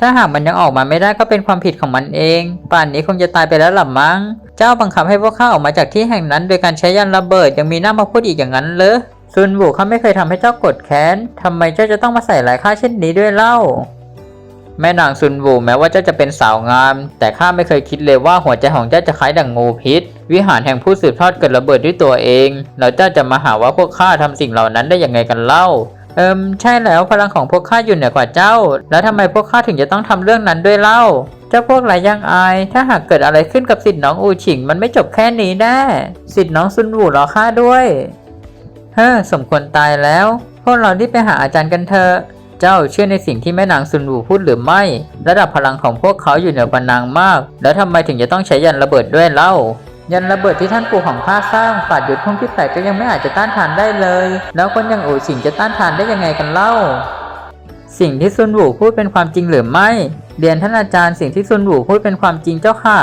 ถ้าหากมันยังออกมาไม่ได้ก็เป็นความผิดของมันเอง ป่านนี้คงจะตายไปแล้วหรือมั้ง เจ้าบังคับให้พวกข้าออกมาจากที่แห่งนั้น โดยการใช้ยันระเบิดยังมีหน้ามาพูดอีกอย่างนั้นเหรอซุนบูข้าไม่เคยทำให้เจ้ากดแค้นทำไมเจ้าจะต้องมาใส่ร้ายข้าเช่นนี้ด้วยเล่า แม่นางซุนวูแม้ว่าเจ้าจะเป็นสาวงาม แต่ข้าไม่เคยคิดเลยว่าหัวใจของเจ้าจะคล้ายดังงูพิษ วิหารแห่งผู้สืบทอดเกิดระเบิดด้วยตัวเอง แล้วเจ้าจะมาหาว่าพวกข้าทำสิ่งเหล่านั้นได้ยังไงกันเล่า เอิมใช่แล้วพลังของพวกข้าอยู่เหนือกว่าเจ้า แล้วทำไมพวกข้าถึงจะต้องทำเรื่องนั้นด้วยเล่า เจ้าพวกไรยังอาย ถ้าหากเกิดอะไรขึ้นกับสิทธิ์น้องอูฉิง มันไม่จบแค่นี้แน่สิทธิ์น้องซุนวูรอข้าด้วย เฮ้อสมควรตายแล้ว พวกเรารีบไปหาอาจารย์กันเถอะเจ้าเชื่อในสิ่งที่แม่นางซุนวูพูดหรือไม่ ระดับพลังของพวกเขาอยู่เหนือกว่านางมาก แล้วทำไมถึงจะต้องใช้ยันระเบิดด้วยเล่า ยันระเบิดที่ท่านปู่ของข้าสร้างปราดยุทธพงที่แปดก็ยังไม่อาจจะต้านทานได้เลย แล้วคนอย่างอู่ฉิงจะต้านทานได้ยังไงกันเล่า สิ่งที่ซุนวูพูดเป็นความจริงหรือไม่ เรียนท่านอาจารย์สิ่งที่ซุนวูพูดเป็นความจริงเจ้าค่ะ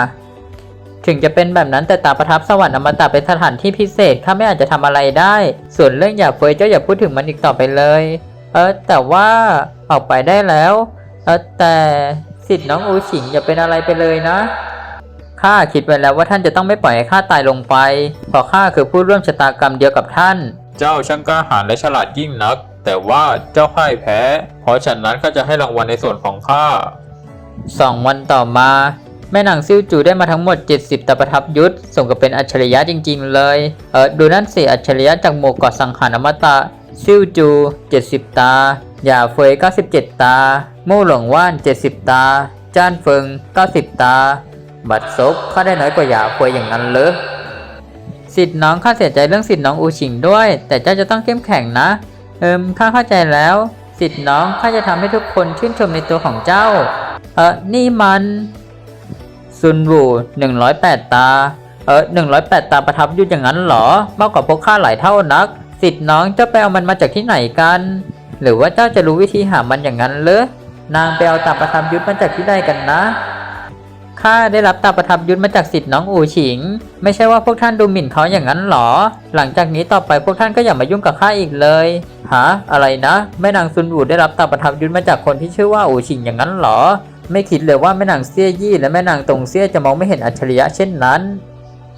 ถึงจะเป็นแบบนั้นแต่ตาประทับสวรรค์อมตะเป็นสถานที่พิเศษข้าไม่อาจจะทำอะไรได้ ส่วนเรื่องอย่าเฟยเจ้าอย่าพูดถึงมันอีกต่อไปเลย เออแต่ว่าออกไปได้แล้ว เออแต่สิทธิ์น้องอูฉิงอย่าเป็นอะไรไปเลยนะ ข้าคิดไว้แล้วว่าท่านจะต้องไม่ปล่อยให้ข้าตายลงไปเพราะข้าคือผู้ร่วมชะตากรรมเดียวกับท่าน เจ้าช่างกล้าหาญและฉลาดยิ่งนัก แต่ว่าเจ้าพ่ายแพ้ เพราะฉะนั้นข้าจะให้รางวัลในส่วนของข้าสองวันต่อมา แม่นางซิ่วจูได้มาทั้งหมด 70ตาประทับยุทธสมกับเป็นอัจฉริยะจริง ๆ เลยเออดูนั่นสิอัจฉริยะจากหมู่เกาะสังหารอมตะซิ่วจู 70 ตาหย่าเฟย97 ตา มู่หลงว่าน 70 ตา จ้านเฟิง 90 ตา บัดซบข้าได้น้อยกว่าหย่าเฟยอย่างนั้นเหรอสิทธิ์น้องข้าเสียใจเรื่องสิทธิ์น้องอูชิงด้วย แต่เจ้าจะต้องเข้มแข็งนะ เอิมข้าเข้าใจแล้ว สิทธิ์น้องข้าจะทำให้ทุกคนชื่นชมในตัวของเจ้า เออนี่มันซุนวู108ตา เออ108ตาประทับยุทธอย่างนั้นเหรอ มากกว่าพวกข้าหลายเท่านัก สิทธิ์น้องเจ้าไปเอามันมาจากที่ไหนกัน หรือว่าเจ้าจะรู้วิธีหามันอย่างนั้นเหรอนางไปเอาตาประทับยุทธมาจากที่ใดกันนะ ข้าได้รับตาประทับยุทธมาจากสิทธิ์น้องอูฉิง ไม่ใช่ว่าพวกท่านดูหมิ่นเขาอย่างนั้นหรอ หลังจากนี้ต่อไปพวกท่านก็อย่ามายุ่งกับข้าอีกเลยฮะอะไรนะแม่นางซุนอูได้รับตาประทับยุทธมาจากคนที่ชื่อว่าอูฉิงอย่างนั้นหรอ ไม่คิดเลยว่าแม่นางเซี่ยยี่และแม่นางตงเซี่ยจะมองไม่เห็นอัจฉริยะเช่นนั้น